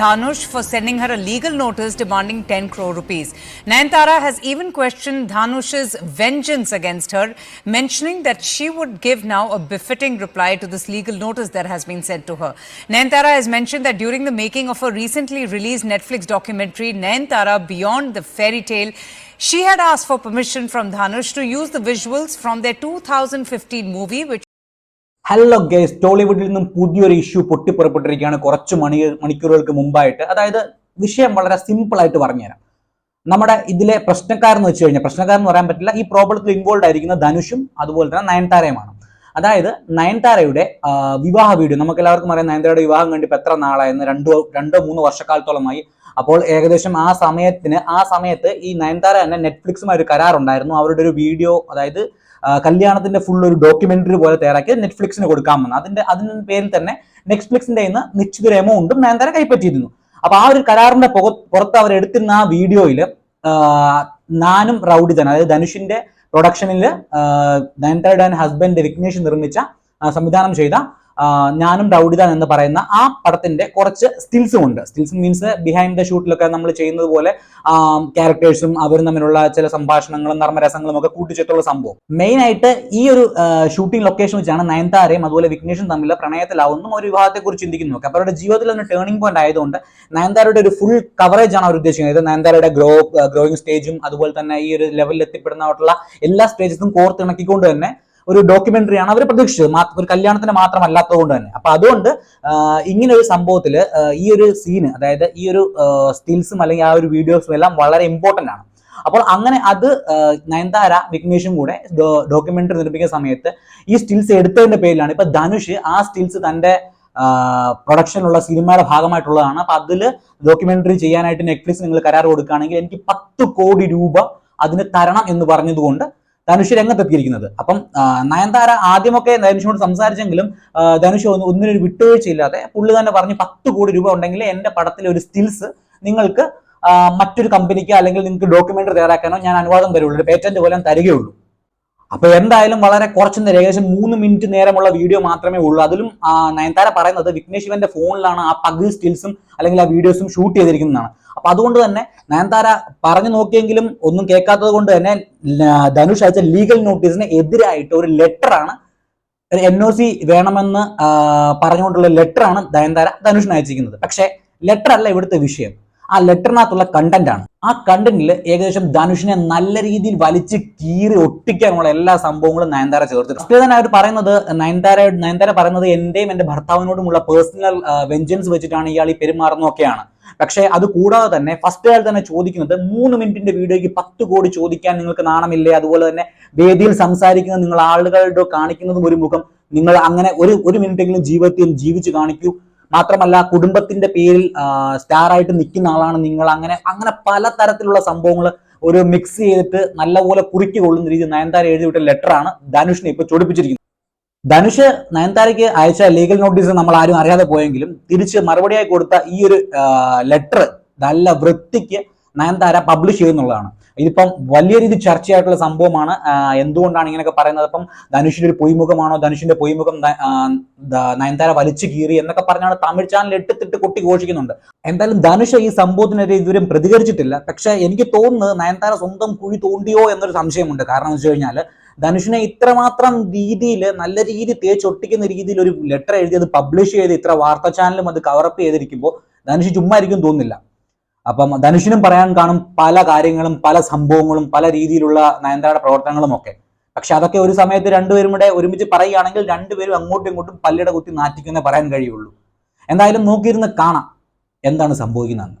Dhanush for sending her a legal notice demanding 10 crore rupees. Nayantara has even questioned Dhanush's vengeance against her, mentioning that she would give now a befitting reply to this legal notice that has been sent to her. Nayantara has mentioned that during the making of a recently released Netflix documentary, Nayantara Beyond the Fairy Tale, she had asked for permission from Dhanush to use the visuals from their 2015 movie, which hello guys ടോളിവുഡിൽ നിന്നും പുതിയൊരു issue പൊട്ടിപ്പുറപ്പെട്ടിരിക്കുകയാണ്. കുറച്ച് മണി മണിക്കൂറുകൾക്ക് മുമ്പായിട്ട്. അതായത് വിഷയം വളരെ simple ആയിട്ട് പറഞ്ഞുതരാം. നമ്മുടെ ഇതിലെ പ്രശ്നക്കാരെന്ന് വെച്ച് കഴിഞ്ഞാൽ പ്രശ്നക്കാരെന്ന് പറയാൻ പറ്റില്ല ഈ പ്രോബ്ലത്തിൽ ഇൻവോൾവ് ആയിരിക്കുന്ന ധനുഷും അതുപോലെ തന്നെ നയൻതാരയുമാണ്. അതായത് നയൻതാരയുടെ വിവാഹ വീഡിയോ നമുക്ക് എല്ലാവർക്കും അറിയാം നയൻതാരയുടെ വിവാഹം കണ്ടിപ്പോൾ എത്ര നാളായിരുന്നു രണ്ടോ രണ്ടോ മൂന്നോ വർഷക്കാലത്തോളമായി അപ്പോൾ ഏകദേശം ആ സമയത്തിന് ആ സമയത്ത് ഈ നയൻതാര തന്നെ നെറ്റ്ഫ്ലിക്സുമായി ഒരു കരാറുണ്ടായിരുന്നു. അവരുടെ ഒരു വീഡിയോ അതായത് കല്യാണത്തിന്റെ ഫുൾ ഒരു ഡോക്യുമെന്ററി പോലെ തയ്യാറാക്കി നെറ്റ്ഫ്ലിക്സിന് കൊടുക്കാൻ കൊടുക്കാമെന്ന്. അതിന്റെ അതിന്റെ പേരിൽ തന്നെ നെറ്റ്ഫ്ലിക്സിന്റെ നിന്ന് നിശ്ചിത എമൗണ്ടും നയൻതാര കൈപ്പറ്റിയിരുന്നു. അപ്പൊ ആ ഒരു കരാറിന്റെ പുറത്ത് അവർ എടുത്തിരുന്ന ആ വീഡിയോയിൽ നാനും റൗഡി തന്നെ അതായത് ധനുഷിന്റെ പ്രൊഡക്ഷനിൽ നയൻതാരയുടെ ഹസ്ബൻഡ് വിഘ്നേഷ് നിർമ്മിച്ച സംവിധാനം ചെയ്ത ഞാനും ഡൗഡിതാൻ എന്ന് പറയുന്ന ആ പടത്തിന്റെ കുറച്ച് സ്റ്റിൽസും ഉണ്ട്. സ്റ്റിൽസ് മീൻസ് ബിഹൈൻഡ് ദ ഷൂട്ടിലൊക്കെ നമ്മൾ ചെയ്യുന്നത് പോലെ ക്യാരക്ടേഴ്സും അവരും തമ്മിലുള്ള ചില സംഭാഷണങ്ങളും നർമ്മരസങ്ങളും ഒക്കെ കൂട്ടിച്ചേർത്തുള്ള സംഭവം. മെയിൻ ആയിട്ട് ഈ ഒരു ഷൂട്ടിംഗ് ലൊക്കേഷൻ വെച്ചാണ് നയൻതാരയും അതുപോലെ വിഘ്നേഷും തമ്മിലുള്ള പ്രണയത്തിലാവുന്നതും ഒരു വിവാഹത്തെ കുറിച്ച് ചിന്തിക്കുന്നു ഒക്കെ അവരുടെ ജീവിതത്തിൽ ഒരു ടേണിംഗ് പോയിന്റ് ആയതുകൊണ്ട് നയൻതാരയുടെ ഒരു ഫുൾ കവറേജ് ആണ് അവർ ഉദ്ദേശിക്കുന്നത്. നയൻതാരയുടെ ഗ്രോ ഗ്രോയിങ് സ്റ്റേജും അതുപോലെ തന്നെ ഈ ഒരു ലെവലിൽ എത്തിപ്പെടുന്നതായിട്ടുള്ള എല്ലാ സ്റ്റേജസും കോർത്തിണക്കിക്കൊണ്ട് തന്നെ ഒരു ഡോക്യുമെന്ററിയാണ് അവർ പ്രതീക്ഷിച്ചത്. ഒരു കല്യാണത്തിന് മാത്രമല്ലാത്തത് കൊണ്ട് തന്നെ. അപ്പൊ അതുകൊണ്ട് ഇങ്ങനെ ഒരു സംഭവത്തിൽ ഈ ഒരു സീന് അതായത് ഈ ഒരു സ്റ്റിൽസും അല്ലെങ്കിൽ ആ ഒരു വീഡിയോസും എല്ലാം വളരെ ഇമ്പോർട്ടന്റ് ആണ്. അപ്പോൾ അങ്ങനെ അത് നയൻതാര വിഘ്നേഷും കൂടെ ഡോക്യുമെന്ററി നിർമ്മിക്കുന്ന സമയത്ത് ഈ സ്റ്റിൽസ് എടുത്തതിന്റെ പേരിലാണ് ഇപ്പൊ ധനുഷ് ആ സ്റ്റിൽസ് തന്റെ പ്രൊഡക്ഷനുള്ള സിനിമയുടെ ഭാഗമായിട്ടുള്ളതാണ്. അപ്പൊ അതിൽ ഡോക്യുമെന്ററി ചെയ്യാനായിട്ട് നെറ്റ്ഫ്ലിക്സ് നിങ്ങൾ കരാർ കൊടുക്കുകയാണെങ്കിൽ എനിക്ക് പത്ത് കോടി രൂപ അതിന് തരണം എന്ന് പറഞ്ഞതുകൊണ്ട് ധനുഷ് രംഗത്തെത്തിയിരിക്കുന്നത്. അപ്പം നയൻതാര ആദ്യമൊക്കെ ധനുഷിനോട് സംസാരിച്ചെങ്കിലും ധനുഷ് ഒന്ന് ഒന്നിനൊരു വിട്ടുവീഴ്ചയില്ലാതെ പുള്ളി തന്നെ പറഞ്ഞു പത്ത് കോടി രൂപ ഉണ്ടെങ്കിൽ എന്റെ പടത്തിലെ ഒരു സ്റ്റിൽസ് നിങ്ങൾക്ക് മറ്റൊരു കമ്പനിക്ക് അല്ലെങ്കിൽ നിങ്ങൾക്ക് ഡോക്യുമെന്ററി തയ്യാറാക്കാനോ ഞാൻ അനുവാദം തരുള്ളൂ. പേറ്റന്റ് പോലെ തരികയുള്ളൂ. അപ്പൊ എന്തായാലും വളരെ കുറച്ച് നേരം ഏകദേശം മൂന്ന് മിനിറ്റ് നേരമുള്ള വീഡിയോ മാത്രമേ ഉള്ളൂ. അതിലും നയൻതാര പറയുന്നത് വിഘ്നേഷ് ശിവന്റെ ഫോണിലാണ് ആ പകുതി സ്റ്റിൽസും അല്ലെങ്കിൽ ആ വീഡിയോസും ഷൂട്ട് ചെയ്തിരിക്കുന്നതാണ്. അപ്പൊ അതുകൊണ്ട് തന്നെ നയൻതാര പറഞ്ഞു നോക്കിയെങ്കിലും ഒന്നും കേൾക്കാത്തത് കൊണ്ട് തന്നെ ധനുഷ് അയച്ച ലീഗൽ നോട്ടീസിന് എതിരായിട്ട് ഒരു ഒരു എൻ ഒ സി വേണമെന്ന് പറഞ്ഞുകൊണ്ടുള്ള ലെറ്റർ ആണ് നയൻതാര ധനുഷിന് അയച്ചിരിക്കുന്നത്. പക്ഷേ ലെറ്റർ അല്ല ഇവിടുത്തെ വിഷയം. ആ ലെറ്ററിനകത്തുള്ള കണ്ടന്റ് ആണ്. ആ കണ്ടന്റിൽ ഏകദേശം ധനുഷിനെ നല്ല രീതിയിൽ വലിച്ച് കീറി ഒട്ടിക്കാനുള്ള എല്ലാ സംഭവങ്ങളും നയൻതാര ചേർത്തിട്ടുണ്ട്. ഫസ്റ്റ് തന്നെ അവർ പറയുന്നത് നയൻതാര നയൻതാര പറയുന്നത് എന്റെയും എന്റെ ഭർത്താവിനോടുമുള്ള പേഴ്സണൽ വെഞ്ചൻസ് വെച്ചിട്ടാണ് ഇയാൾ ഈ പെരുമാറുന്നതൊക്കെയാണ്. പക്ഷേ അത് കൂടാതെ തന്നെ ഫസ്റ്റ് ആൾ തന്നെ ചോദിക്കുന്നത് മൂന്ന് മിനിറ്റിന്റെ വീഡിയോയ്ക്ക് പത്ത് കോടി ചോദിക്കാൻ നിങ്ങൾക്ക് നാണമില്ലേ? അതുപോലെ തന്നെ വേദിയിൽ സംസാരിക്കുന്ന നിങ്ങൾ ആളുകളുടെ കാണിക്കുന്നതും ഒരു മുഖം നിങ്ങൾ അങ്ങനെ ഒരു ഒരു മിനിറ്റെങ്കിലും ജീവിതത്തിൽ ജീവിച്ച് കാണിക്കൂ. മാത്രമല്ല കുടുംബത്തിന്റെ പേരിൽ സ്റ്റാർ ആയിട്ട് നിൽക്കുന്ന ആളാണ് നിങ്ങൾ. അങ്ങനെ അങ്ങനെ പല തരത്തിലുള്ള സംഭവങ്ങൾ ഒരു മിക്സ് ചെയ്തിട്ട് നല്ലപോലെ കുറിക്ക് കൊള്ളുന്ന രീതി നയൻതാര എഴുതി വിട്ട ലെറ്റർ ആണ് ധനുഷിനെ ഇപ്പൊ ചൊടിപ്പിച്ചിരിക്കുന്നത്. ധനുഷ് നയൻതാരയ്ക്ക് അയച്ച ലീഗൽ നോട്ടീസ് നമ്മൾ ആരും അറിയാതെ പോയെങ്കിലും തിരിച്ച് മറുപടിയായി കൊടുത്ത ഈ ഒരു ലെറ്റർ നല്ല വൃത്തിക്ക് നയൻതാര പബ്ലിഷ് ചെയ്യുന്നുള്ളതാണ് ഇതിപ്പം വലിയ രീതി ചർച്ചയായിട്ടുള്ള സംഭവമാണ്. എന്തുകൊണ്ടാണ് ഇങ്ങനെയൊക്കെ പറയുന്നത്? അപ്പം ധനുഷിന്റെ ഒരു പൊയ്മുഖമാണോ? ധനുഷിന്റെ പൊയ്മുഖം നയൻതാര വലിച്ചു കീറി എന്നൊക്കെ പറഞ്ഞാണ് തമിഴ് ചാനൽ എട്ടിത്തിട്ട് കൊട്ടി ഘോഷിക്കുന്നുണ്ട്. എന്തായാലും ധനുഷ് ഈ സംഭവത്തിനെതിരെ ഇതുവരെയും പ്രതികരിച്ചിട്ടില്ല. പക്ഷെ എനിക്ക് തോന്നുന്നത് നയൻതാര സ്വന്തം കുഴി തോണ്ടിയോ എന്നൊരു സംശയമുണ്ട്. കാരണം എന്ന് വെച്ച് കഴിഞ്ഞാൽ ധനുഷിനെ ഇത്രമാത്രം രീതിയിൽ നല്ല രീതിയിൽ തേച്ചൊട്ടിക്കുന്ന രീതിയിൽ ഒരു ലെറ്റർ എഴുതി അത് പബ്ലിഷ് ചെയ്ത് ഇത്ര വാർത്താ ചാനലും അത് കവറപ്പ് ചെയ്തിരിക്കുമ്പോൾ ധനുഷ് ചുമ്മാ ആയിരിക്കും തോന്നുന്നില്ല. അപ്പം ധനുഷിനും പറയാൻ കാണും പല കാര്യങ്ങളും പല സംഭവങ്ങളും പല രീതിയിലുള്ള നയൻതാരയുടെ പ്രവർത്തനങ്ങളും ഒക്കെ. പക്ഷെ അതൊക്കെ ഒരു സമയത്ത് രണ്ടുപേരും കൂടെ ഒരുമിച്ച് പറയുകയാണെങ്കിൽ രണ്ടുപേരും അങ്ങോട്ടും ഇങ്ങോട്ടും പല്ലിട കുത്തി നാറ്റിക്കുന്നേ പറയാൻ കഴിയുള്ളൂ. എന്തായാലും നോക്കിയിരുന്ന് കാണാം എന്താണ് സംഭവിക്കുന്നതെന്ന്.